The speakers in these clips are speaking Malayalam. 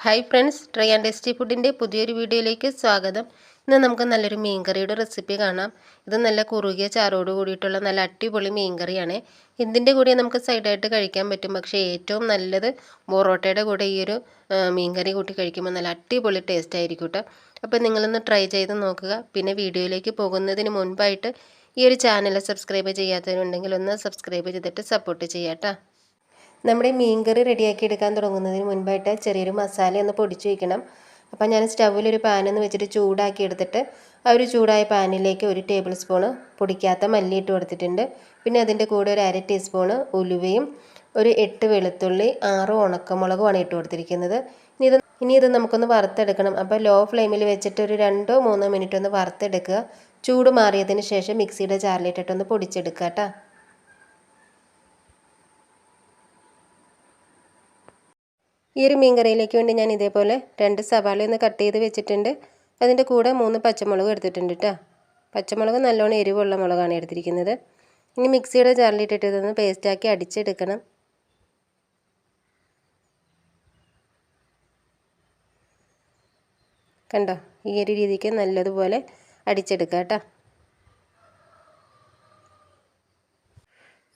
Hi friends try and tasty ഫുഡിന്റെ പുതിയൊരു വീഡിയോയിലേക്ക് സ്വാഗതം. ഇന്ന് നമുക്ക് നല്ലൊരു മീൻകറിയുടെ റെസിപ്പി കാണാം. ഇത് നല്ല കുറുകിയ ചാറോട് കൂടിയിട്ടുള്ള നല്ല അടിപൊളി മീൻകറിയാണ്. ഇതിന്റെ കൂടെ നമുക്ക് സൈഡായിട്ട് കഴിക്കാൻ പറ്റും. പക്ഷേ ഏറ്റവും നല്ലത് ബൊറോട്ടയുടെ കൂടെ ഈ ഒരു മീൻകറി കൂട്ടി കഴിക്കുമ്പോൾ നല്ല അടിപൊളി ടേസ്റ്റ് ആയിരിക്കും കേട്ടോ അപ്പോൾ നിങ്ങളൊന്ന് ട്രൈ ചെയ്ത് നോക്കുക. പിന്നെ വീഡിയോയിലേക്ക് പോകുന്നതിന് മുൻപായിട്ട് ഈ ഒരു ചാനൽ സബ്സ്ക്രൈബ് ചെയ്യാത്തവരുണ്ടെങ്കിൽ ഒന്ന് സബ്സ്ക്രൈബ് ചെയ്തിട്ട് സപ്പോർട്ട് ചെയ്യാം നമ്മുടെ മീൻ കറി റെഡിയാക്കി എടുക്കാൻ തുടങ്ങുന്നതിന് മുൻപായിട്ട് ചെറിയൊരു മസാല ഒന്ന് പൊടിച്ചു വയ്ക്കണം അപ്പോൾ ഞാൻ സ്റ്റൗവിലൊരു പാനൊന്ന് വെച്ചിട്ട് ചൂടാക്കി എടുത്തിട്ട് ആ ഒരു ചൂടായ പാനിലേക്ക് ഒരു ടേബിൾ സ്പൂണ് പൊടിക്കാത്ത മല്ലി ഇട്ട് കൊടുത്തിട്ടുണ്ട്. പിന്നെ അതിന്റെ കൂടെ ഒരു അര ടീസ്പൂണ് ഉലുവയും ഒരു എട്ട് വെളുത്തുള്ളി ആറ് ഉണക്കമുളകുമാണ് ഇട്ട് കൊടുത്തിരിക്കുന്നത്. ഇനി ഇത് ഇനി ഇത് നമുക്കൊന്ന് വറുത്തെടുക്കണം. അപ്പോൾ ലോ ഫ്ലെയിമിൽ വെച്ചിട്ട് ഒരു രണ്ടോ മൂന്നോ മിനിറ്റ് ഒന്ന് വറുത്തെടുക്കുക. ചൂട് മാറിയതിന് ശേഷം മിക്സിയുടെ ജാറിലിട്ടിട്ടൊന്ന് പൊടിച്ചെടുക്കുക കേട്ടോ. ഈ ഒരു മീൻ കറിയിലേക്ക് വേണ്ടി ഞാൻ ഇതേപോലെ രണ്ട് സവാള ഒന്ന് കട്ട് ചെയ്ത് വെച്ചിട്ടുണ്ട്. അതിന്റെ കൂടെ മൂന്ന് പച്ചമുളക് എടുത്തിട്ടുണ്ട് കേട്ടോ. പച്ചമുളക് നല്ലോണം എരിവുള്ള മുളകാണ് എടുത്തിരിക്കുന്നത്. ഇനി മിക്സിയുടെ ജാറിലിട്ടിട്ട് ഇതൊന്ന് പേസ്റ്റാക്കി അടിച്ചെടുക്കണം. കണ്ടോ? ഈ ഒരു രീതിക്ക് നല്ലതുപോലെ അടിച്ചെടുക്കാം കേട്ടോ.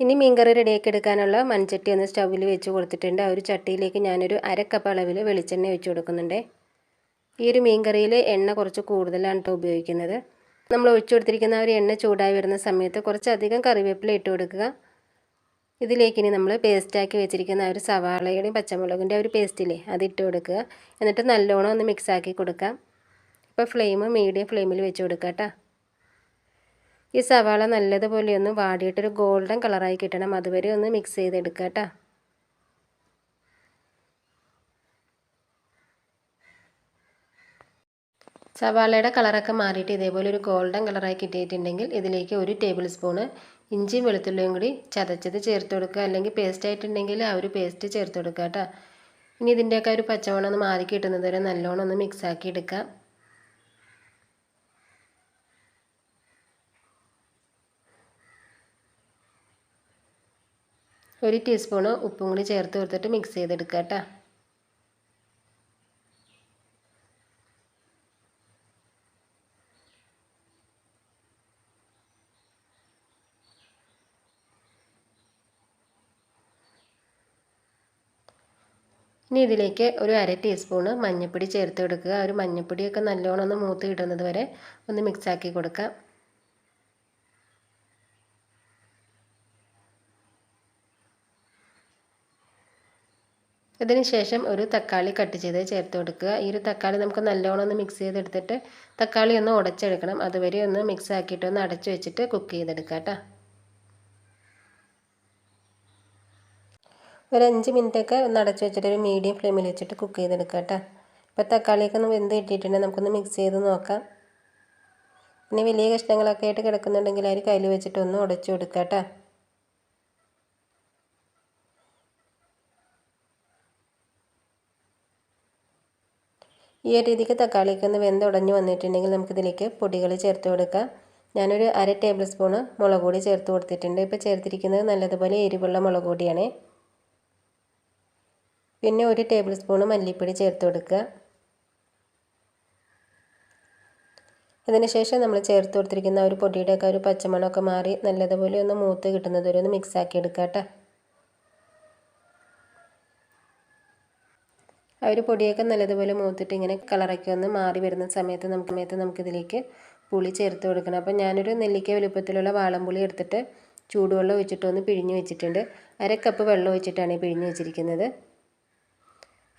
ഇനി മീൻകറി റെഡിയാക്കി എടുക്കാനുള്ള മൺചട്ടി ഒന്ന് സ്റ്റൗവിൽ വെച്ച് കൊടുത്തിട്ടുണ്ട്. ആ ഒരു ചട്ടിയിലേക്ക് ഞാനൊരു അരക്കപ്പ് അളവിൽ വെളിച്ചെണ്ണ ഒഴിച്ച് കൊടുക്കുന്നുണ്ട്. ഈ ഒരു മീൻകറിയിൽ എണ്ണ കുറച്ച് കൂടുതലാണ് കേട്ടോ ഉപയോഗിക്കുന്നത്. നമ്മൾ ഒഴിച്ചു കൊടുത്തിരിക്കുന്ന ഒരു എണ്ണ ചൂടായി വരുന്ന സമയത്ത് കുറച്ചധികം കറിവേപ്പില ഇട്ട് കൊടുക്കുക. ഇതിലേക്ക് ഇനി നമ്മൾ പേസ്റ്റാക്കി വെച്ചിരിക്കുന്ന ഒരു സവാളയുടെയും പച്ചമുളകിന്റെ ഒരു പേസ്റ്റില്ലേ ഇട്ട് കൊടുക്കുക. എന്നിട്ട് നല്ലോണം ഒന്ന് മിക്സാക്കി കൊടുക്കാം. ഇപ്പോൾ ഫ്ലെയിം മീഡിയം ഫ്ലെയിമിൽ വെച്ച് കൊടുക്കാം കേട്ടോ ഈ സവാള നല്ലതുപോലെ ഒന്ന് വാടിയിട്ടൊരു ഗോൾഡൻ കളറായി കിട്ടണം. അതുവരെ ഒന്ന് മിക്സ് ചെയ്തെടുക്കുക കേട്ടോ. സവാളയുടെ കളറൊക്കെ മാറിയിട്ട് ഇതേപോലെ ഒരു ഗോൾഡൻ കളറായി കിട്ടിയിട്ടുണ്ടെങ്കിൽ ഇതിലേക്ക് ഒരു ടേബിൾ സ്പൂണ് ഇഞ്ചിയും വെളുത്തുള്ളിയും കൂടി ചതച്ചത് ചേർത്ത് കൊടുക്കുക. അല്ലെങ്കിൽ പേസ്റ്റ് ആയിട്ടുണ്ടെങ്കിൽ ആ ഒരു പേസ്റ്റ് ചേർത്ത് കൊടുക്കുക കേട്ടോ. ഇനി ഇതിന്റെയൊക്കെ ഒരു പച്ചമണം ഒന്ന് മാറി കിട്ടുന്നതുവരെ നല്ലോണം ഒന്ന് മിക്സാക്കി എടുക്കാം ഒരു ടീസ്പൂണ് ഉപ്പും കൂടി ചേർത്ത് കൊടുത്തിട്ട് മിക്സ് ചെയ്തെടുക്കുക കേട്ടോ. ഇനി ഇതിലേക്ക് ഒരു അര ടീസ്പൂണ് മഞ്ഞൾപ്പൊടി ചേർത്ത് കൊടുക്കുക. ഒരു മഞ്ഞൾപ്പൊടിയൊക്കെ നല്ലോണം ഒന്ന് മൂത്ത് കിട്ടുന്നത് വരെ ഒന്ന് മിക്സാക്കി കൊടുക്കാം. ഇതിന് ശേഷം ഒരു തക്കാളി കട്ട് ചെയ്ത് ചേർത്ത് കൊടുക്കുക. ഈ ഒരു തക്കാളി നമുക്ക് നല്ലോണം ഒന്ന് മിക്സ് ചെയ്തെടുത്തിട്ട് തക്കാളി ഒന്ന് ഉടച്ചെടുക്കണം. അതുവരെ ഒന്ന് മിക്സ് ആക്കിയിട്ട് ഒന്ന് അടച്ചു വെച്ചിട്ട് കുക്ക് ചെയ്തെടുക്കുക കേട്ടോ. ഒരു അഞ്ച് മിനിറ്റൊക്കെ ഒന്ന് അടച്ചു വെച്ചിട്ട് ഒരു മീഡിയം ഫ്ലെയിമിൽ വെച്ചിട്ട് കുക്ക് ചെയ്തെടുക്കുക കേട്ടോ. ഇപ്പോൾ തക്കാളിയൊക്കെ ഒന്ന് വെന്ത് കിട്ടിയിട്ടുണ്ടെങ്കിൽ നമുക്കൊന്ന് മിക്സ് ചെയ്ത് നോക്കാം. പിന്നെ വലിയ കഷ്ണങ്ങളൊക്കെ ആയിട്ട് കിടക്കുന്നുണ്ടെങ്കിൽ അവർ കയ്യിൽ വെച്ചിട്ട് ഒന്ന് ഉടച്ചു കൊടുക്കുക കേട്ടോ. ഈ ഒരു രീതിക്ക് തക്കാളിക്ക് ഒന്ന് വെന്തുടഞ്ഞ് വന്നിട്ടുണ്ടെങ്കിൽ നമുക്കിതിലേക്ക് പൊടികൾ ചേർത്ത് കൊടുക്കാം. ഞാനൊരു അര ടേബിൾ സ്പൂണ് മുളക് പൊടി ചേർത്ത് കൊടുത്തിട്ടുണ്ട്. ഇപ്പോൾ ചേർത്തിരിക്കുന്നത് നല്ലതുപോലെ എരിവുള്ള മുളക് പൊടിയാണ്. പിന്നെ ഒരു ടേബിൾ സ്പൂണ് മല്ലിപ്പൊടി ചേർത്ത് കൊടുക്കുക. അതിനുശേഷം നമ്മൾ ചേർത്ത് കൊടുത്തിരിക്കുന്ന ഒരു പൊടിയുടെയൊക്കെ ഒരു പച്ചമണമൊക്കെ മാറി നല്ലതുപോലെ ഒന്ന് മൂത്ത് കിട്ടുന്നത് വരെ ഒന്ന് മിക്സാക്കി എടുക്കാം കേട്ടോ. ആ ഒരു പൊടിയൊക്കെ നല്ലതുപോലെ മൂത്തിട്ട് ഇങ്ങനെ കളറൊക്കെ ഒന്ന് മാറി വരുന്ന സമയത്ത് നമുക്ക് സമയത്ത് നമുക്കിതിലേക്ക് പുളി ചേർത്ത് കൊടുക്കണം. അപ്പം ഞാനൊരു നെല്ലിക്ക വലുപ്പത്തിലുള്ള വാളംപുളി എടുത്തിട്ട് ചൂടുവെള്ളം ഒഴിച്ചിട്ടൊന്ന് പിഴിഞ്ഞ് വെച്ചിട്ടുണ്ട്. അര കപ്പ് വെള്ളം ഒഴിച്ചിട്ടാണ് പിഴിഞ്ഞ് വെച്ചിരിക്കുന്നത്.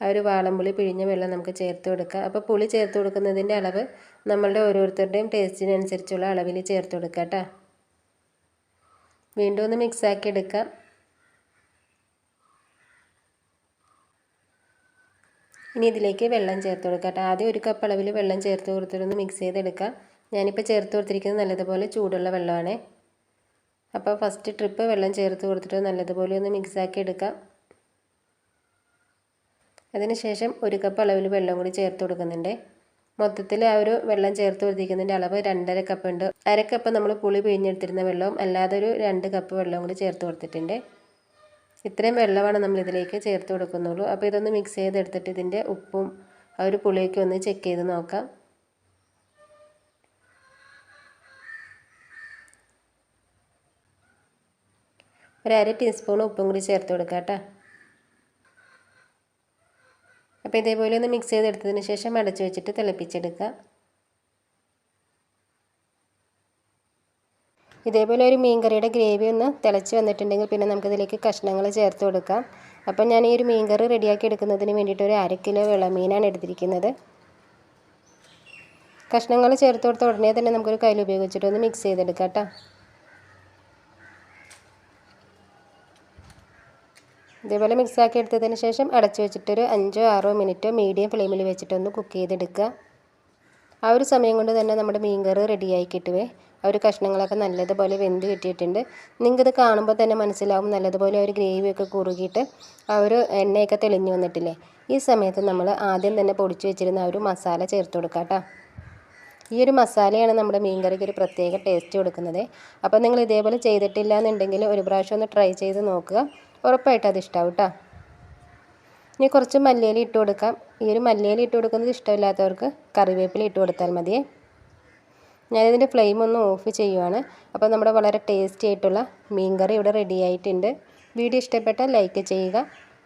ആ ഒരു വാളംപുളി പിഴിഞ്ഞ വെള്ളം നമുക്ക് ചേർത്ത് കൊടുക്കുക അപ്പോൾ പുളി ചേർത്ത് കൊടുക്കുന്നതിന്റെ അളവ് നമ്മളുടെ ഓരോരുത്തരുടെയും ടേസ്റ്റിനനുസരിച്ചുള്ള അളവിൽ ചേർത്ത് കൊടുക്കാം കേട്ടോ. വീണ്ടും ഒന്ന് മിക്സാക്കി എടുക്കാം. ഇനി ഇതിലേക്ക് വെള്ളം ചേർത്ത് കൊടുക്കാം ആദ്യം ഒരു കപ്പ് അളവിൽ വെള്ളം ചേർത്ത് കൊടുത്തിട്ടൊന്ന് മിക്സ് ചെയ്തെടുക്കാം ഞാനിപ്പോൾ ചേർത്ത് കൊടുത്തിരിക്കുന്നത് നല്ലതുപോലെ ചൂടുള്ള വെള്ളമാണ്. അപ്പോൾ ഫസ്റ്റ് ട്രിപ്പ് വെള്ളം ചേർത്ത് കൊടുത്തിട്ട് നല്ലതുപോലെ ഒന്ന് മിക്സാക്കി എടുക്കാം അതിനുശേഷം ഒരു കപ്പ് അളവിൽ വെള്ളം കൂടി ചേർത്ത് കൊടുക്കുന്നുണ്ട്. മൊത്തത്തിൽ ആ ഒരു വെള്ളം ചേർത്ത് കൊടുത്തിരിക്കുന്നതിന്റെ അളവ് രണ്ടര കപ്പ് ഉണ്ട്. അര കപ്പ് നമ്മൾ പുളി പിഴിഞ്ഞെടുത്തിരുന്ന വെള്ളവും അല്ലാതെ ഒരു രണ്ട് കപ്പ് വെള്ളം കൂടി ചേർത്ത് കൊടുത്തിട്ടുണ്ട്. ഇത്രയും വെള്ളമാണ് നമ്മൾ ഇതിലേക്ക് ചേർത്ത് കൊടുക്കുന്നുള്ളൂ. അപ്പോൾ ഇതൊന്ന് മിക്സ് ചെയ്തെടുത്തിട്ട് ഇതിന്റെ ഉപ്പും ആ ഒരു പുളിയൊക്കെ ഒന്ന് ചെക്ക് ചെയ്ത് നോക്കാം. ഒരു അര ടീസ്പൂൺ ഉപ്പും കൂടി ചേർത്ത് കൊടുക്കാം കേട്ടോ. അപ്പോൾ ഇതേപോലെ ഒന്ന് മിക്സ് ചെയ്തെടുത്തതിന് ശേഷം അടച്ചു വെച്ചിട്ട് തിളപ്പിച്ചെടുക്കുക. ഇതേപോലെ ഒരു മീൻകറിയുടെ ഗ്രേവി ഒന്ന് തിളച്ച് വന്നിട്ടുണ്ടെങ്കിൽ പിന്നെ നമുക്കിതിലേക്ക് കഷ്ണങ്ങൾ ചേർത്ത് കൊടുക്കാം. അപ്പം ഞാൻ ഈ ഒരു മീൻകറി റെഡിയാക്കി എടുക്കുന്നതിന് വേണ്ടിയിട്ട് ഒരു അര കിലോ വിളമീനാണ് എടുത്തിരിക്കുന്നത്. കഷ്ണങ്ങൾ ചേർത്ത് കൊടുത്ത ഉടനെ തന്നെ നമുക്കൊരു കയ്യിൽ ഉപയോഗിച്ചിട്ട് ഒന്ന് മിക്സ് ചെയ്തെടുക്കാം കേട്ടോ. ഇതേപോലെ മിക്സാക്കി എടുത്തതിന് ശേഷം അടച്ചു വെച്ചിട്ടൊരു അഞ്ചോ ആറോ മിനിറ്റോ മീഡിയം ഫ്ലെയിമിൽ വെച്ചിട്ടൊന്ന് കുക്ക് ചെയ്തെടുക്കുക. ആ ഒരു സമയം കൊണ്ട് തന്നെ നമ്മുടെ മീൻകറി റെഡിയായി കിട്ടുവേ. ആ ഒരു കഷ്ണങ്ങളൊക്കെ നല്ലതുപോലെ വെന്ത് കിട്ടിയിട്ടുണ്ട്. നിങ്ങൾക്കിത് കാണുമ്പോൾ തന്നെ മനസ്സിലാവും നല്ലതുപോലെ ഒരു ഗ്രേവിയൊക്കെ കുറുകിയിട്ട് ആ ഒരു എണ്ണയൊക്കെ തെളിഞ്ഞു വന്നിട്ടില്ലേ? ഈ സമയത്ത് നമ്മൾ ആദ്യം തന്നെ പൊടിച്ചു വെച്ചിരുന്ന ആ ഒരു മസാല ചേർത്ത് കൊടുക്കാം കേട്ടോ. ഈ ഒരു മസാലയാണ് നമ്മുടെ മീൻകറിക്ക് ഒരു പ്രത്യേക ടേസ്റ്റ് കൊടുക്കുന്നത്. അപ്പോൾ നിങ്ങൾ ഇതേപോലെ ചെയ്തിട്ടില്ല എന്നുണ്ടെങ്കിൽ ഒരു പ്രാവശ്യം ഒന്ന് ട്രൈ ചെയ്ത് നോക്കുക. ഉറപ്പായിട്ട് അത് ഇഷ്ടമാവും കേട്ടോ. ഇനി കുറച്ച് മല്ലിയില ഇട്ട് കൊടുക്കാം. ഈ ഒരു മല്ലിയില ഇട്ട് കൊടുക്കുന്നത് ഇഷ്ടമില്ലാത്തവർക്ക് കറിവേപ്പില ഇട്ട് കൊടുത്താൽ മതിയേ ഞാനിതിന്റെ ഫ്ലെയിം ഒന്ന് ഓഫ് ചെയ്യുവാണ്. അപ്പോൾ നമ്മുടെ വളരെ ടേസ്റ്റി ആയിട്ടുള്ള മീൻ കറി ഇവിടെ റെഡി ആയിട്ടുണ്ട്. വീഡിയോ ഇഷ്ടപ്പെട്ടാൽ ലൈക്ക് ചെയ്യുക.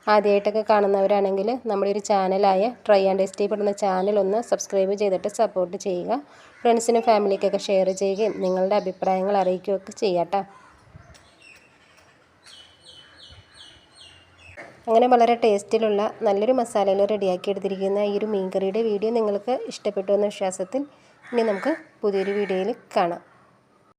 ആദ്യമായിട്ടൊക്കെ കാണുന്നവരാണെങ്കിൽ നമ്മുടെ ഒരു ചാനലായ ട്രൈ ആൻഡ് ടേസ്റ്റി പെടുന്ന ചാനൽ ഒന്ന് സബ്സ്ക്രൈബ് ചെയ്തിട്ട് സപ്പോർട്ട് ചെയ്യുക. ഫ്രണ്ട്സിനും ഫാമിലിക്കൊക്കെ ഷെയർ ചെയ്യുകയും നിങ്ങളുടെ അഭിപ്രായങ്ങൾ അറിയിക്കുകയൊക്കെ ചെയ്യാട്ടോ അങ്ങനെ വളരെ ടേസ്റ്റിലുള്ള നല്ലൊരു മസാലയിൽ റെഡിയാക്കി എടുത്തിരിക്കുന്ന ഈ ഒരു മീൻ കറിയുടെ വീഡിയോ നിങ്ങൾക്ക് ഇഷ്ടപ്പെട്ടു എന്ന വിശ്വാസത്തിൽ ഇനി നമുക്ക് പുതിയൊരു വീഡിയോയിൽ കാണാം.